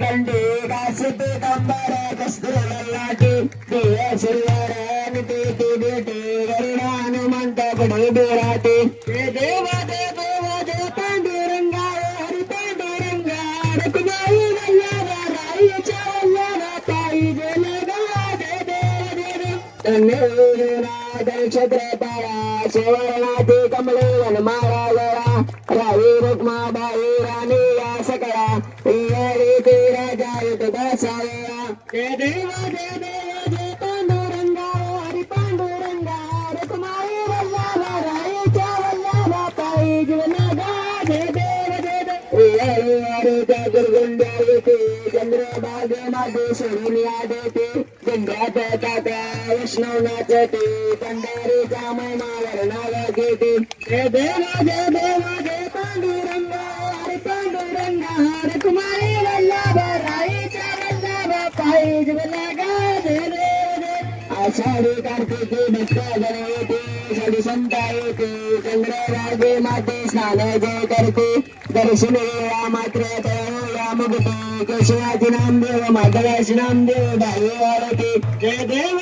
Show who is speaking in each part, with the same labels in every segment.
Speaker 1: తండ్రి కాశీ కంబర కస్తూరల్లాంటి छत्रपाळा शिवरणाती कमले वनमाळा जरा रावी रुक्मा बाई राणी या सकळा पियरी ते राजा युत दासावेळा जय देवा जय देवा दुर्गुंड्या येते चंद्रभागे मध्ये सोडून या देते गंध्यात काका वैष्णव नाचते पंढरीचा महिमा वर्णाला घेते जय देवा जय देवा जय पांडुरंगा हरे पांडुरंगा हरे कुमारी वल्लभा राईच्या वल्लभा पायी देव जय आषाढी कार्तिकी भक्त येते षडी संता येते चंद्रभागे करते दर्शन దక్షిణాదినాం దేవ మధ్యదర్శినాం దేవ దేవారతి జయ దేవ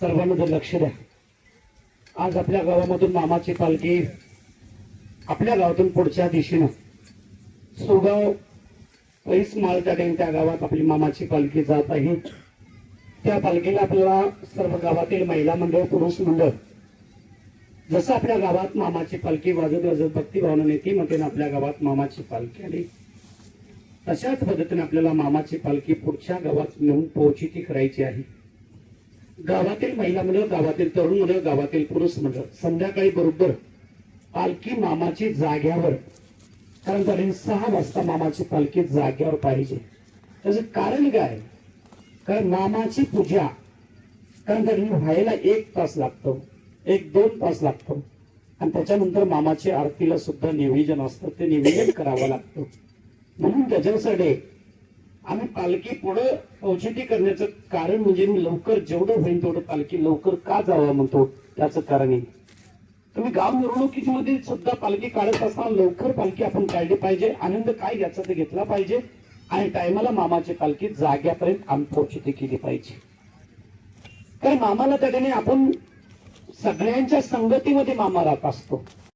Speaker 2: सर्वांमध्ये लक्ष द्या. आज आपल्या गावामधून मामाची पालखी आपल्या गावातून पुढच्या दिशेनं सुगाव पैस माळच्या त्या ठिकाणी त्या गावात आपली मामाची पालखी जात आहे. त्या पालखीला आपल्याला सर्व गावातील महिला मंडळ पुरुष मंडळ जसं आपल्या गावात मामाची पालखी वाजत वाजत भक्तिभावना नेती मतेनं आपल्या गावात मामाची पालखी आली. तशाच पद्धतीने आपल्याला मामाची पालखी पुढच्या गावात नेऊन पोहोची ती करायची आहे. गावातील महिला मुलं गावातील तरुण मुलं गावातील पुरुष मंडळ संध्याकाळी बरोबर पालखी मामाची जाग्यावर कारण तरी सहा वाजता मामाची पालखी जाग्यावर पाहिजे. त्याचं कारण काय? कारण मामाची पूजा कारण तरी व्हायला एक तास लागतो एक दोन तास लागतो. आणि त्याच्यानंतर मामाची आरतीला सुद्धा निवेदन असतं ते निवेदन करावं लागतं. म्हणून त्याच्यासाठी आम्ही पालखी पुढे औषधी करण्याचं कारण म्हणजे मी लवकर जेवढं होईल तेवढं पालखी लवकर का जावं म्हणतो? त्याचं कारण आहे तुम्ही गाव मिरवणुकीमध्ये सुद्धा पालखी काढत असताना लवकर पालखी आपण काढली पाहिजे. आनंद काय घ्यायचा ते घेतला पाहिजे. आणि टायमाला मामाची पालखी जाग्यापर्यंत आम्ही औषधी केली पाहिजे. कारण मामाला त्या आपण सगळ्यांच्या संगतीमध्ये मामा राहत असतो.